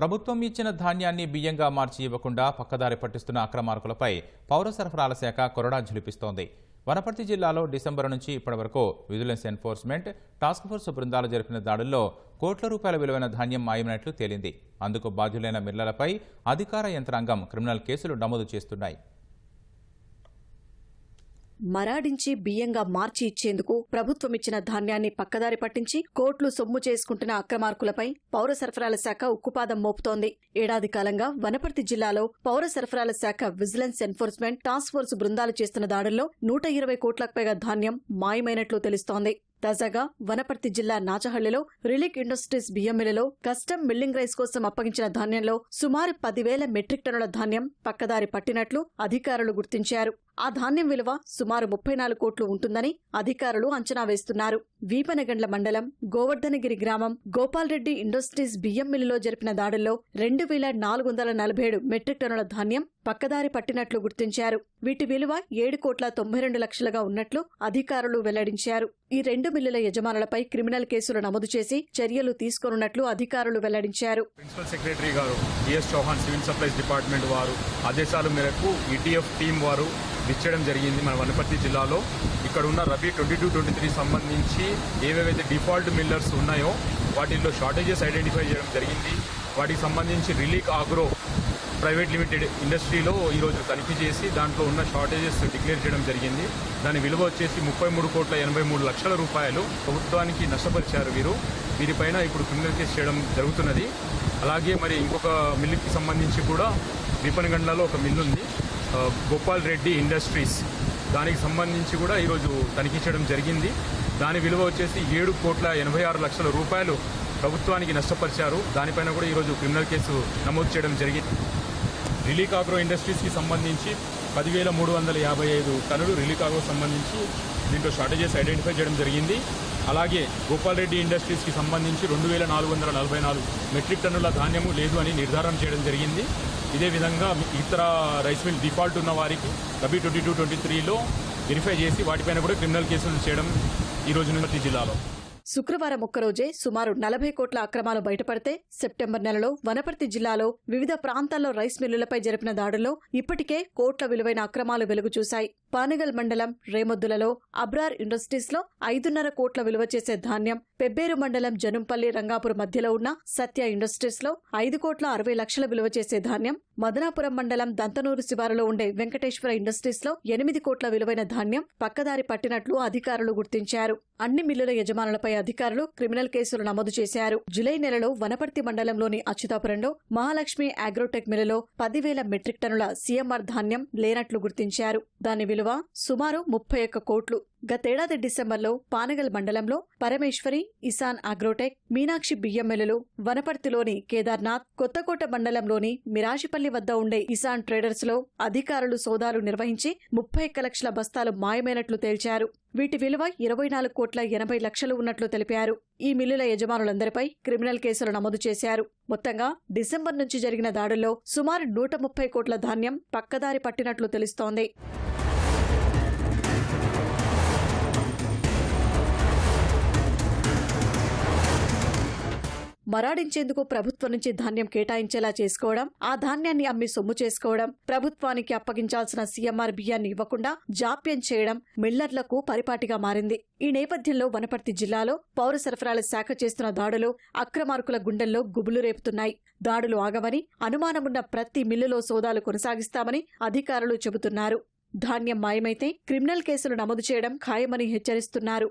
ప్రభుత్వం ఇచ్చిన ధాన్యాన్ని బియ్యంగా మార్చి ఇవ్వకుండా పక్కదారి పట్టిస్తున్న అక్రమార్కులపై పౌర సరఫరాల శాఖ కొరడా ఝులిపిస్తోంది. వనపర్తి జిల్లాలో డిసెంబర్ నుంచి ఇప్పటి వరకు విజిలెన్స్ ఎన్ఫోర్స్మెంట్ టాస్క్ ఫోర్స్ బృందాలు జరిపిన దాడుల్లో కోట్ల రూపాయల విలువైన ధాన్యం మాయమైనట్లు తేలింది. అందుకు బాధ్యులైన మిల్లలపై అధికార యంత్రాంగం క్రిమినల్ కేసులు నమోదు చేస్తున్నాయి. మరాడించి బియ్యంగా మార్చి ఇచ్చేందుకు ప్రభుత్వం ఇచ్చిన ధాన్యాన్ని పక్కదారి పట్టించి కోట్లు సొమ్ము చేసుకుంటున్న అక్రమార్కులపై పౌర సరఫరాల శాఖ ఉక్కుపాదం మోపుతోంది. ఏడాది కాలంగా వనపర్తి జిల్లాలో పౌర సరఫరాల శాఖ విజిలెన్స్ ఎన్ఫోర్స్మెంట్ టాస్క్ ఫోర్స్ బృందాలు చేస్తున్న దాడుల్లో నూట ఇరవై కోట్లకు పైగా ధాన్యం మాయమైనట్లు తెలుస్తోంది. తాజాగా వనపర్తి జిల్లా నాచహళ్ళిలో రిలిక్ ఇండస్ట్రీస్ బియ్యం మిల్లులో కస్టమ్ మిల్లింగ్ రైస్ కోసం అప్పగించిన ధాన్యంలో సుమారు పదివేల మెట్రిక్ టన్నుల ధాన్యం పక్కదారి పట్టినట్లు అధికారులు గుర్తించారు. ఆ ధాన్యం విలువ సుమారు ముప్పై నాలుగు కోట్లు ఉంటుందని అధికారులు అంచనా వేస్తున్నారు. వీపనగండ్ల మండలం గోవర్ధనగిరి గ్రామం గోపాల్రెడ్డి ఇండస్ట్రీస్ బియ్యం మిల్లులో జరిపిన దాడుల్లో రెండు వేల నాలుగు వందల నలభై ఏడు మెట్రిక్ టన్నుల ధాన్యం పక్కదారి పట్టినట్లు గుర్తించారు. వీటి విలువ ఏడు కోట్ల తొంభై రెండు లక్షలుగా ఉన్నట్లు అధికారులు వెల్లడించారు. ఈ రెండు మిల్లుల యజమానులపై క్రిమినల్ కేసులు నమోదు చేసి చర్యలు తీసుకోనున్నట్లు అధికారులు వెల్లడించారు. ప్రిన్సిపల్ సెక్రటరీ గారు DS Chauhan civil supplies department వారు ఆదేశాల మేరకు ఈటీఎఫ్ టీం వారు ఇచ్చడం జరిగింది మన వనపర్తి జిల్లాలో. ఇక్కడ ఉన్న rabi twenty two twenty three సంబంధించి ఏవేవైతే డిఫాల్ట్ మిల్లర్స్ ఉన్నాయో వాటిల్లో షార్టేజెస్ ఐడెంటిఫై చేయడం జరిగింది. వాటికి సంబంధించి రిలీక్ ఆగ్రో ప్రైవేట్ లిమిటెడ్ ఇండస్ట్రీలో ఈరోజు తనిఖీ చేసి దాంట్లో ఉన్న షార్టేజెస్ డిక్లేర్ చేయడం జరిగింది. దాని విలువ వచ్చేసి ముప్పై మూడు కోట్ల ఎనభై మూడు లక్షల రూపాయలు ప్రభుత్వానికి నష్టపరిచారు వీరు. వీరిపైన ఇప్పుడు క్రిమినల్ కేసు చేయడం జరుగుతున్నది. అలాగే మరి ఇంకొక మిల్లుకి సంబంధించి కూడా విపణగండ్లలో ఒక మిల్లు ఉంది గోపాల్ రెడ్డి ఇండస్ట్రీస్. దానికి సంబంధించి కూడా ఈరోజు తనిఖీ చేయడం జరిగింది. దాని విలువ వచ్చేసి ఏడు కోట్ల ఎనభై ఆరు లక్షల రూపాయలు ప్రభుత్వానికి నష్టపరిచారు. దానిపైన కూడా ఈరోజు క్రిమినల్ కేసు నమోదు చేయడం జరిగింది. రిలీక్ ఆగ్రో ఇండస్ట్రీస్కి సంబంధించి పదివేల మూడు వందల యాభై ఐదు టన్నులు రిలీక్ ఆగ్రో సంబంధించి దీంట్లో షార్టేజెస్ ఐడెంటిఫై చేయడం జరిగింది. అలాగే గోపాల్ రెడ్డి ఇండస్ట్రీస్కి సంబంధించి రెండు వేల నాలుగు వందల నలభై నాలుగు మెట్రిక్ టన్నుల ధాన్యము లేదు అని నిర్ధారణ చేయడం జరిగింది. ఇదే విధంగా ఇతర రైస్ మిల్ డిఫాల్ట్ ఉన్న వారికి రబీ ట్వంటీ టూ ట్వంటీ త్రీలో వెరిఫై చేసి వాటిపైన కూడా క్రిమినల్ కేసులు చేయడం ఈ రోజు నుంచి జిల్లాలో. శుక్రవారం ఒక్కరోజే సుమారు నలభై కోట్ల అక్రమాలు బయటపడితే సెప్టెంబర్ నెలలో వనపర్తి జిల్లాలో వివిధ ప్రాంతాల్లో రైస్ మిల్లులపై జరిపిన దాడుల్లో ఇప్పటికే కోట్ల విలువైన అక్రమాలు వెలుగు చూశాయి. పానగల్ మండలం రేమొద్దులలో అబ్రార్ ఇండస్ట్రీస్లో ఐదున్నర కోట్ల విలువ చేసే ధాన్యం పెబ్బేరు మండలం జనుంపల్లి రంగాపూర్ మధ్యలో ఉన్న సత్య ఇండస్ట్రీస్లో ఐదు కోట్ల అరవై లక్షల విలువ చేసే ధాన్యం మదనాపురం మండలం దంతనూరు శివారులో ఉండే వెంకటేశ్వర ఇండస్ట్రీస్లో ఎనిమిది కోట్ల విలువైన ధాన్యం పక్కదారి పట్టినట్లు అధికారులు గుర్తించారు. అన్ని మిల్లుల యజమానులపై అధికారులు క్రిమినల్ కేసులు నమోదు చేశారు. జులై నెలలో వనపర్తి మండలంలోని అచ్యుతాపురంలో మహాలక్ష్మి అగ్రోటెక్ మిల్లులో పదివేల మెట్రిక్ టన్నుల సీఎంఆర్ ధాన్యం లేనట్లు గుర్తించారు. దాని విలువ సుమారు ముప్పై ఒక్క కోట్లు. గతేడాది డిసెంబర్లో పానగల్ మండలంలో పరమేశ్వరి ఇసాన్ అగ్రోటెక్ మీనాక్షి బియ్యం మిల్లులు వనపర్తిలోని కేదార్నాథ్ కొత్తకోట మండలంలోని మిరాజిపల్లి వద్ద ఉండే ఇసాన్ ట్రేడర్స్లో అధికారులు సోదాలు నిర్వహించి ముప్పై లక్షల బస్తాలు మాయమైనట్లు తేల్చారు. వీటి విలువ ఇరవై నాలుగు కోట్ల ఎనభై లక్షలు ఉన్నట్లు తెలిపారు. ఈ మిల్లుల యజమానులందరిపై క్రిమినల్ కేసులు నమోదు చేశారు. మొత్తంగా డిసెంబర్ నుంచి జరిగిన దాడుల్లో సుమారు నూట ముప్పై కోట్ల ధాన్యం పక్కదారి పట్టినట్లు తెలుస్తోంది. మరాడించేందుకు ప్రభుత్వం నుంచి ధాన్యం కేటాయించేలా చేసుకోవడం ఆ ధాన్యాన్ని అమ్మి సొమ్ము చేసుకోవడం ప్రభుత్వానికి అప్పగించాల్సిన సీఎంఆర్ బియ్యాన్ని ఇవ్వకుండా జాప్యం చేయడం మిల్లర్లకు పరిపాటిగా మారింది. ఈ నేపథ్యంలో వనపర్తి జిల్లాలో పౌర సరఫరాల శాఖ చేస్తున్న దాడులు అక్రమార్కుల గుండెల్లో గుబులు రేపుతున్నాయి. దాడులు ఆగవని అనుమానమున్న ప్రతి మిల్లులో సోదాలు కొనసాగిస్తామని అధికారులు చెబుతున్నారు. ధాన్యం మాయమైతే క్రిమినల్ కేసులు నమోదు చేయడం ఖాయమని హెచ్చరిస్తున్నారు.